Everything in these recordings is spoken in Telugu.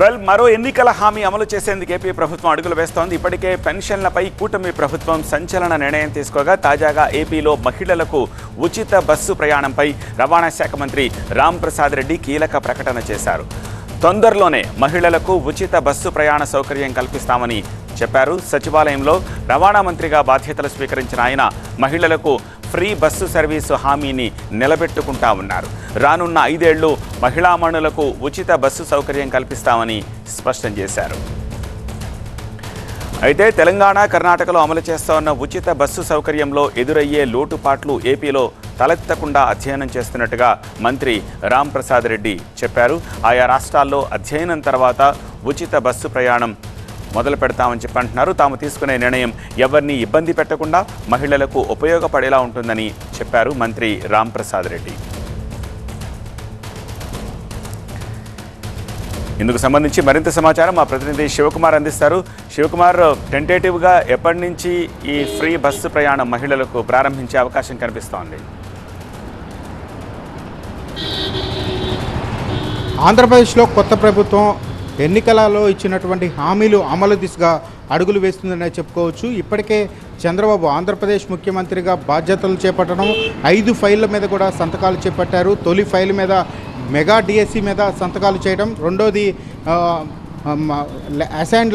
వెల్ మరో ఎన్నికల హామీ అమలు చేసేందుకు ఏపీ ప్రభుత్వం అడుగులు వేస్తోంది. ఇప్పటికే పెన్షన్లపై కూటమి ప్రభుత్వం సంచలన నిర్ణయం తీసుకోగా తాజాగా ఏపీలో మహిళలకు ఉచిత బస్సు ప్రయాణంపై రవాణా శాఖ మంత్రి రామ్ ప్రసాద్ రెడ్డి కీలక ప్రకటన చేశారు. తొందరలోనే మహిళలకు ఉచిత బస్సు ప్రయాణ సౌకర్యం కల్పిస్తామని చెప్పారు. సచివాలయంలో రవాణా మంత్రిగా బాధ్యతలు స్వీకరించిన ఆయన మహిళలకు ఫ్రీ బస్సు సర్వీసు హామీని నిలబెట్టుకుంటా ఉన్నారు. రానున్న ఐదేళ్ళు మహిళామణులకు ఉచిత బస్సు సౌకర్యం కల్పిస్తామని స్పష్టం చేశారు. అయితే తెలంగాణ కర్ణాటకలో అమలు చేస్తోన్న ఉచిత బస్సు సౌకర్యంలో ఎదురయ్యే లోటుపాట్లు ఏపీలో తలెత్తకుండా అధ్యయనం చేస్తున్నట్టుగా మంత్రి రామ్ ప్రసాద్ రెడ్డి చెప్పారు. ఆయా రాష్ట్రాల్లో అధ్యయనం తర్వాత ఉచిత బస్సు ప్రయాణం మొదలు పెడతామని చెప్పి అంటున్నారు. తాము తీసుకునే నిర్ణయం ఎవరిని ఇబ్బంది పెట్టకుండా మహిళలకు ఉపయోగపడేలా ఉంటుందని చెప్పారు మంత్రి రాంప్రసాద్ రెడ్డి. ఇందుకు సంబంధించి మరింత సమాచారం మా ప్రతినిధి శివకుమార్ అందిస్తారు. శివకుమార్ టెంటేటివ్గా ఎప్పటి నుంచి ఈ ఫ్రీ బస్సు ప్రయాణం మహిళలకు ప్రారంభించే అవకాశం కనిపిస్తోంది? ఆంధ్రప్రదేశ్లో కొత్త ప్రభుత్వం ఎన్నికలలో ఇచ్చినటువంటి హామీలు అమలు దిశగా అడుగులు వేస్తుందనే చెప్పుకోవచ్చు. ఇప్పటికే చంద్రబాబు ఆంధ్రప్రదేశ్ ముఖ్యమంత్రిగా బాధ్యతలు చేపట్టడం ఐదు ఫైళ్ళ మీద కూడా సంతకాలు చేపట్టారు. తొలి ఫైల్ మీద మెగా డిఎస్సి మీద సంతకాలు చేయడం రెండోది అసైన్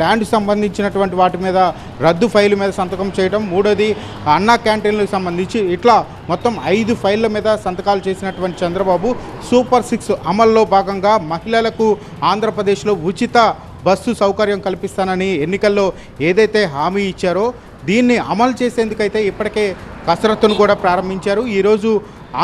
ల్యాండ్ సంబంధించినటువంటి వాటి మీద రద్దు ఫైల్ మీద సంతకం చేయడం. మూడోది అన్నా క్యాంటీన్లకు సంబంధించి ఇట్లా మొత్తం ఐదు ఫైళ్ళ మీద సంతకాలు చేసినటువంటి చంద్రబాబు సూపర్ సిక్స్ అమల్లో భాగంగా మహిళలకు ఆంధ్రప్రదేశ్లో ఉచిత బస్సు సౌకర్యం కల్పిస్తానని ఎన్నికల్లో ఏదైతే హామీ ఇచ్చారో దీన్ని అమలు చేసేందుకైతే ఇప్పటికే కసరత్తును కూడా ప్రారంభించారు. ఈరోజు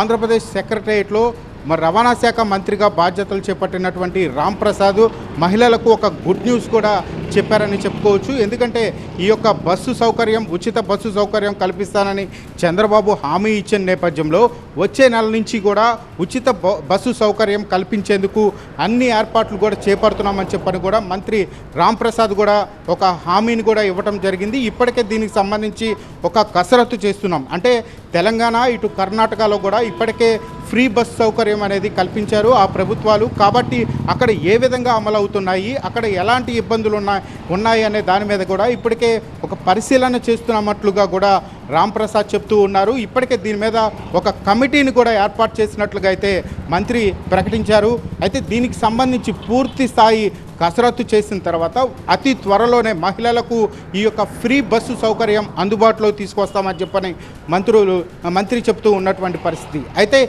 ఆంధ్రప్రదేశ్ సెక్రటరియట్లో మరి రవాణా శాఖ మంత్రిగా బాధ్యతలు చేపట్టినటువంటి రామ్ ప్రసాద్ మహిళలకు ఒక గుడ్ న్యూస్ కూడా చెప్పారని చెప్పుకోవచ్చు. ఎందుకంటే ఈ యొక్క బస్సు సౌకర్యం ఉచిత బస్సు సౌకర్యం కల్పిస్తానని చంద్రబాబు హామీ ఇచ్చిన నేపథ్యంలో వచ్చే నెల నుంచి కూడా ఉచిత బ- బస్సు సౌకర్యం కల్పించేందుకు అన్ని ఏర్పాట్లు కూడా చేపడుతున్నామని చెప్పని కూడా మంత్రి రామ్ ప్రసాద్ కూడా ఒక హామీని కూడా ఇవ్వటం జరిగింది. ఇప్పటికే దీనికి సంబంధించి ఒక కసరత్తు చేస్తున్నాం. అంటే తెలంగాణ ఇటు కర్ణాటకలో కూడా ఇప్పటికే ఫ్రీ బస్ సౌకర్యం అనేది కల్పించారు ఆ ప్రభుత్వాలు. కాబట్టి అక్కడ ఏ విధంగా అమలు అవుతున్నాయి అక్కడ ఎలాంటి ఇబ్బందులు ఉన్నాయి ఉన్నాయి అనే దాని మీద కూడా ఇప్పటికే ఒక పరిశీలన చేస్తున్నట్లుగా కూడా రామ్ ప్రసాద్ చెప్తూ ఉన్నారు. ఇప్పటికే దీని మీద ఒక కమిటీని కూడా ఏర్పాటు చేసినట్లుగా అయితే మంత్రి ప్రకటించారు. అయితే దీనికి సంబంధించి పూర్తి స్థాయి కసరత్తు చేసిన తర్వాత అతి త్వరలోనే మహిళలకు ఈ యొక్క ఫ్రీ బస్సు సౌకర్యం అందుబాటులో తీసుకొస్తామని చెప్పని మంత్రులు మంత్రి చెప్తూ ఉన్నటువంటి పరిస్థితి. అయితే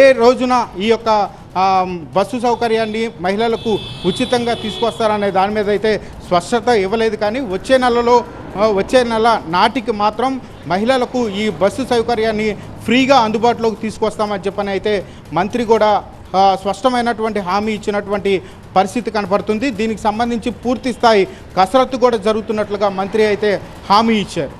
ఏ రోజున ఈ యొక్క బస్సు సౌకర్యాన్ని మహిళలకు ఉచితంగా తీసుకొస్తారనే దాని మీద అయితే స్పష్టత ఇవ్వలేదు కానీ వచ్చే నెలలో వచ్చే నెల నాటికి మాత్రం మహిళలకు ఈ బస్సు సౌకర్యాన్ని ఫ్రీగా అందుబాటులోకి తీసుకొస్తామని చెప్పని అయితే మంత్రి కూడా స్పష్టమైనటువంటి హామీ ఇచ్చినటువంటి పరిస్థితి కనపడుతుంది. దీనికి సంబంధించి పూర్తి స్థాయి కసరత్తు కూడా జరుగుతున్నట్లుగా మంత్రి అయితే హామీ ఇచ్చారు.